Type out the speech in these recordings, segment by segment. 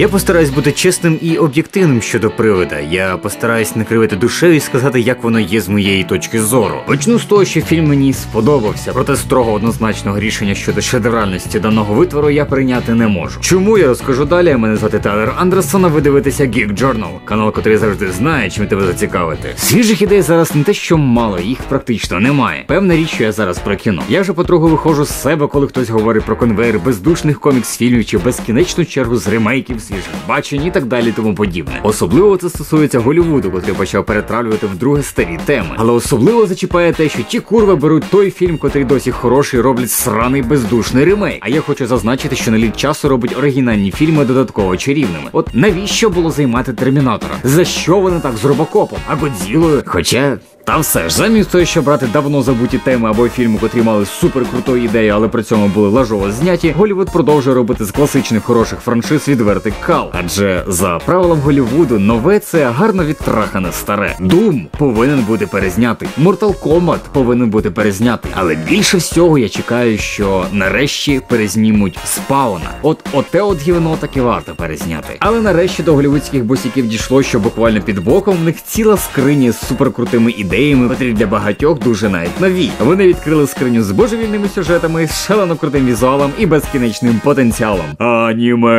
Я постараюсь бути чесним і об'єктивним щодо привида. Я постараюсь не кривити душею і сказати, як воно є з моєї точки зору. Почну з того, що фільм мені сподобався, проте строго однозначного рішення щодо шедевральності даного витвору я прийняти не можу. Чому я розкажу далі? Мене звати Тайлер Андерсон, а ви дивитеся Geek Journal, канал, котрий завжди знає, чим тебе зацікавити. Свіжих ідей зараз не те, що мало, їх практично немає. Певна річ, що я зараз про кіно. Я вже потроху виходжу з себе, коли хтось говорить про конвейер бездушних комікс-фільмів чи безкінечну чергу з ремейків, свіжих бачень і так далі, тому подібне. Особливо це стосується Голівуду, котрий почав перетравлювати вдруге старі теми. Але особливо зачіпає те, що ті курви беруть той фільм, котрий досі хороший, роблять сраний бездушний ремейк. А я хочу зазначити, що наліт часу робить оригінальні фільми додатково чарівними. От навіщо було займати термінатора? За що вони так з робокопом? А Годзілою? Хоча. Та все ж, замість того, щоб брати давно забуті теми або фільми, котрі мали супер круту ідею, але при цьому були лажово зняті, Голівуд продовжує робити з класичних хороших франшиз відвертий кал. Адже за правилам Голівуду нове це гарно відтрахане старе. Doom повинен бути перезнятий. Mortal Kombat повинен бути перезнятий. Але більше всього я чекаю, що нарешті перезнімуть спауна. От оте от гівно таки варто перезняти. Але нарешті до голівудських босіків дійшло, що буквально під боком в них ціла скриня з суперкрутими ідеями, котрі для багатьох дуже навіть нові. Вони відкрили скриню з божевільними сюжетами, з шалено крутим візуалом і безкінечним потенціалом. Аніме.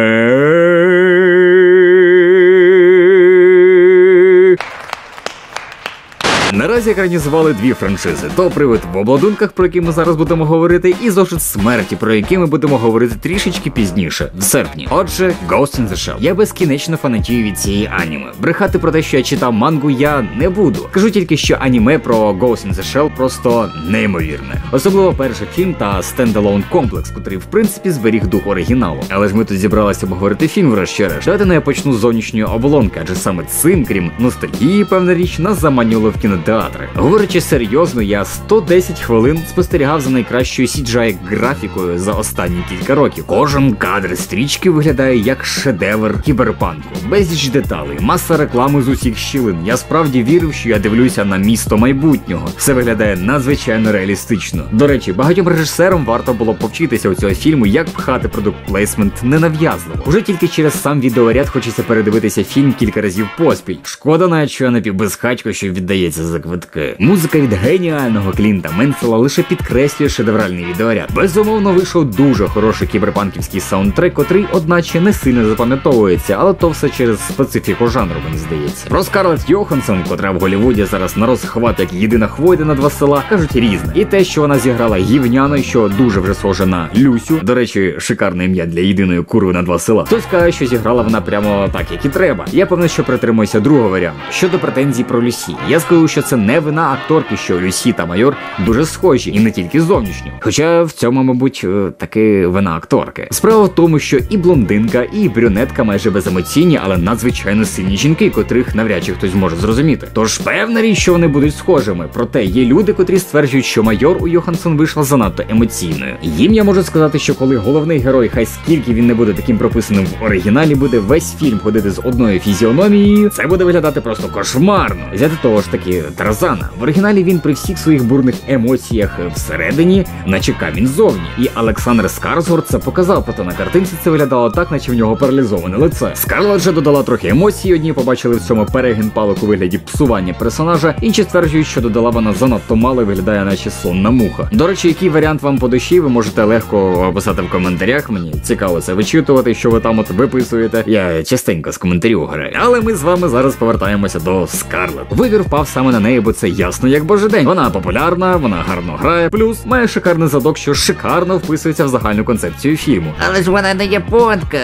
Наразі екранізували дві франшизи: то привид в обладунках, про які ми зараз будемо говорити, і зошит смерті, про які ми будемо говорити трішечки пізніше, в серпні. Отже, Ghost in the Shell. Я безкінечно фанатію від цієї аніме. Брехати про те, що я читав мангу, я не буду. Кажу тільки, що аніме про Ghost in the Shell просто неймовірне. Особливо перший фільм та стендалон комплекс, котрий в принципі зберіг дух оригіналу. Але ж ми тут зібралися обговорити фільм, врешті-решт. Давайте не я почну з зовнішньої оболонки, адже саме цим, крім ностальгії, певна річ, нас заманювали в кінотеатри. Говорячи серйозно, я 110 хвилин спостерігав за найкращою cgi графікою за останні кілька років. Кожен кадр стрічки виглядає як шедевр кіберпанку, безліч деталей, маса реклами з усіх щілин. Я справді вірив, що я дивлюся на місто майбутнього. Все виглядає надзвичайно реалістично. До речі, багатьом режисерам варто було повчитися у цього фільму, як пхати продукт плейсмент ненав'язливо. Уже тільки через сам відеоряд хочеться передивитися фільм кілька разів поспіль. Шкода, навіть що я напівбезхатько, що віддається за квитки. Музика від геніального Клінта Менфіла лише підкреслює шедевральний відеоряд. Безумовно, вийшов дуже хороший кіберпанківський саундтрек, котрий, одначе, не сильно запам'ятовується, але то все через специфіку жанру, мені здається. Про Скарлетт Йоханссон, котра в Голлівуді зараз на розхват як єдина хвойда на два села, кажуть різне. І те, що вона зіграла гівняно, що дуже вже схоже на Люсю. До речі, шикарне ім'я для єдиної курви на два села. Хтось каже, що зіграла вона прямо так, як і треба. Я певно, що притримуюся другого варіанту. Щодо претензій про Люсі, я скажу, що це не вина акторки, що Люсі та майор дуже схожі, і не тільки зовнішньо. Хоча в цьому, мабуть, е, таки вина акторки. Справа в тому, що і блондинка, і брюнетка майже беземоційні, але надзвичайно сильні жінки, котрих навряд чи хтось зможе зрозуміти. Тож певна річ, що вони будуть схожими. Проте є люди, котрі стверджують, що майор у Йоханссон вийшла занадто емоційною. Їм я можу сказати, що коли головний герой, хай скільки він не буде таким прописаним в оригіналі, буде весь фільм ходити з одною фізіономією, це буде виглядати просто кошмарно. Взяти того ж таки Тарзана. В оригіналі він при всіх своїх бурних емоціях всередині, наче камінь зовні. І Олександр Скарсгорд це показав, проте на картинці це виглядало так, наче в нього паралізоване лице. Скарлет же додала трохи емоцій. Одні побачили в цьому перегін палок у вигляді псування персонажа, інші стверджують, що додала вона занадто мало і виглядає, наче сонна муха. До речі, який варіант вам по душі, ви можете легко описати в коментарях. Мені цікаво це вичитувати, що ви там от виписуєте. Я частенько з коментарів граю. Але ми з вами зараз повертаємося до Скарлет. Вибір впав саме на неї, бо це ясно як божий день. Вона популярна, вона гарно грає, плюс має шикарний задок, що шикарно вписується в загальну концепцію фільму. Але ж вона не японка.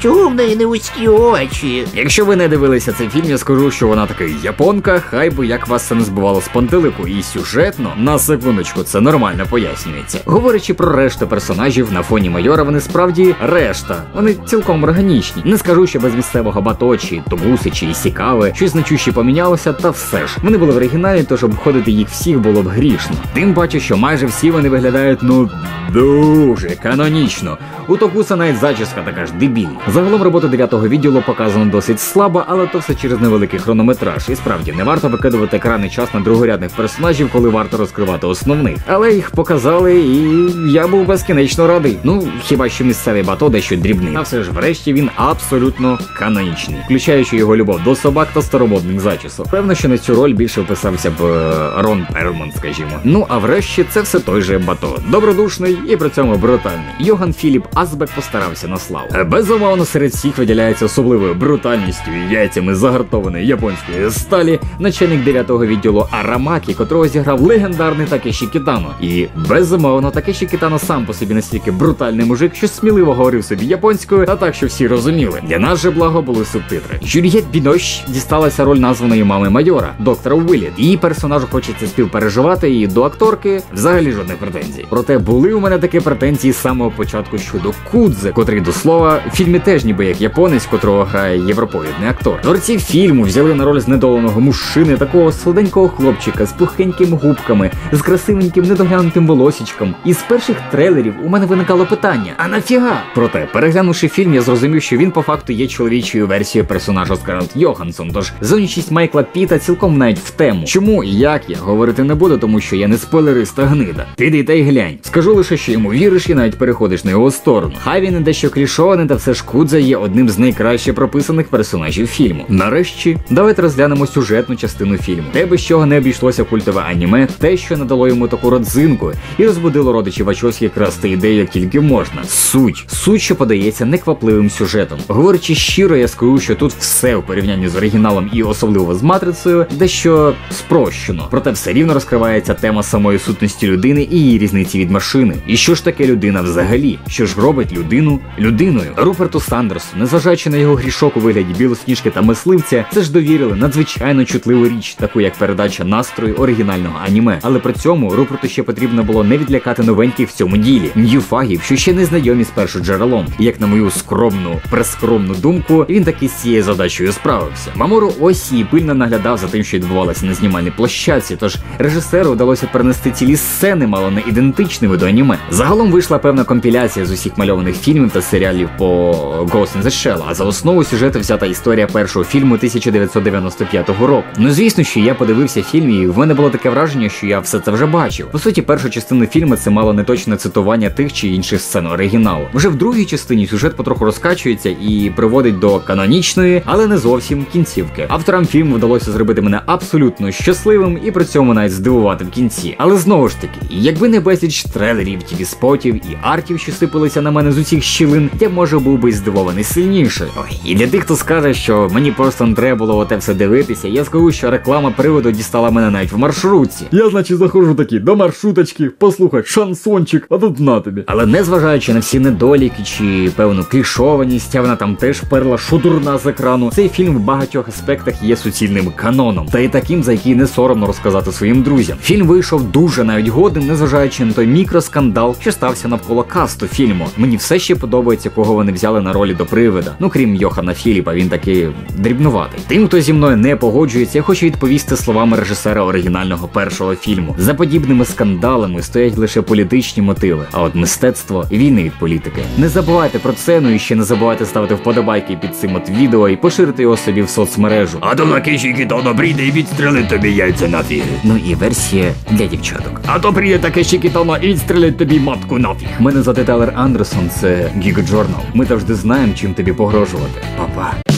Чого в неї не вузькі очі? Якщо ви не дивилися цей фільм, я скажу, що вона таки японка, хай би як вас це не збивало з пантелику, і сюжетно, на секундочку, це нормально пояснюється. Говорячи про решту персонажів на фоні майора, вони справді решта. Вони цілком органічні. Не скажу, що без місцевого баточі, Тобуси чи Ісікави щось значуще помінялося, та все ж вони були в оригіналі. Оригіналі, тож обходити їх всіх було б грішно. Тим паче, що майже всі вони виглядають ну дуже канонічно. У Токуса навіть зачіска така ж дебільна. Загалом робота дев'ятого відділу показана досить слабо, але то все через невеликий хронометраж. І справді не варто викидувати екранний час на другорядних персонажів, коли варто розкривати основних. Але їх показали, і я був безкінечно радий. Ну хіба що місцевий бато дещо дрібний. А все ж врешті він абсолютно канонічний, включаючи його любов до собак та старомодних зачісок. Певно, що на цю роль більше вписався б е, Рон Перлман, скажімо. Ну а врешті це все той же бато. Добродушний і при цьому брутальний. Йоган Філіп Азбек постарався на славу. Е, Безумовно, серед всіх виділяється особливою брутальністю і яйцями загартованої японської сталі начальник 9-го відділу Арамакі, котрого зіграв легендарний Такеші Кітано. І безумовно, Такеші Кітано сам по собі настільки брутальний мужик, що сміливо говорив собі японською, та так, що всі розуміли. Для нас же благо були субтитри. Жюльєт Бінош дісталася роль названої мами майора, доктора Уилліт. Її персонажу хочеться співпереживати, і до акторки взагалі жодних претензій. Проте були у мене такі претензії з самого початку щодо Кудзе, котрий до слова в фільмі теж ніби як японець, котрого грає європовідний актор. Творці фільму взяли на роль знедоленого мужчини, такого солоденького хлопчика з пухенькими губками, з красивеньким недоглянутим волосічком. І з перших трейлерів у мене виникало питання: а нафіга? Проте, переглянувши фільм, я зрозумів, що він по факту є чоловічою версією персонажа Скарлетт Йоханссон. Тож зовнішність Майкла Піта цілком навіть в тему. Чому і як я говорити не буду, тому що я не спойлериста гнида. Піди та й глянь. Скажу лише, що йому віриш і навіть переходиш на його сторону. Хай він і дещо клішований, та все ж Кудзе є одним з найкраще прописаних персонажів фільму. Нарешті, давайте розглянемо сюжетну частину фільму. Те, без чого не обійшлося культове аніме, те, що надало йому таку родзинку, і розбудило родичів Вачовських красти ідею, як тільки можна. Суть, суть, що подається неквапливим сюжетом. Говорячи щиро, я скажу, що тут все в порівнянні з оригіналом і особливо з матрицею, дещо спрощено. Проте все рівно розкривається тема самої сутності людини і її різниці від машини. І що ж таке людина взагалі? Що ж робить людину людиною? Руперту Сандерсу, незважаючи на його грішок у вигляді білосніжки та мисливця, це ж довірили надзвичайно чутливу річ, таку як передача настрою оригінального аніме. Але при цьому Руперту ще потрібно було не відлякати новеньких в цьому ділі, ньюфагів, що ще не знайомі з першоджерелом. І як на мою скромну, прескромну думку, він таки з цією задачею справився. Мамору Осі пильно наглядав за тим, що відбувалося на знімальній площадці, тож режисеру вдалося перенести цілі сцени, мало не ідентичними до аніме. Загалом вийшла певна компіляція з усіх мальованих фільмів та серіалів по Ghost in the Shell, а за основу сюжету взята історія першого фільму 1995 року. Ну звісно, що я подивився фільм, і в мене було таке враження, що я все це вже бачив. По суті, першу частину фільму це мало неточне цитування тих чи інших сцен оригіналу. Вже в другій частині сюжет потроху розкачується і приводить до канонічної, але не зовсім кінцівки. Авторам фільму вдалося зробити мене абсолютно щасливим і при цьому навіть здивувати в кінці. Але знову ж таки, якби не безліч трейлерів, тіві спотів і артів, що сипалися на мене з усіх щілин, я може був би здивований сильніше. Ой, і для тих, хто скаже, що мені просто не треба було оте все дивитися, я скажу, що реклама приводу дістала мене навіть в маршрутці. Я, значить, заходжу такий до маршруточки, послухай, шансончик, а тут на тобі. Але незважаючи на всі недоліки чи певну клішованість, а вона там теж перла шудурна з екрану. Цей фільм в багатьох аспектах є суцільним каноном, та й таким, за який не соромно розказати своїм друзям. Фільм вийшов дуже навіть годин, незважаючи на той мікроскандал, що стався навколо касту фільму. Мені все ще подобається, кого вони взяли на ролі до привида. Ну крім Йохана Філіпа, він такий дрібнуватий. Тим, хто зі мною не погоджується, я хочу відповісти словами режисера оригінального першого фільму. За подібними скандалами стоять лише політичні мотиви, а от мистецтво війни від політики. Не забувайте про це, ну і ще не забувайте ставити вподобайки під цим от відео і поширити його собі в соцмережу. А то такий кітано прийде і відстрелить тобі яйця нафіг. Ну і версія для дівчаток. А то прийде таке щекітано і відстрелить тобі матку нафіг. Мене звати Телер Андерсон, це Гіга Джорнал. Ми завжди знаємо, чим тобі погрожувати. Па-па.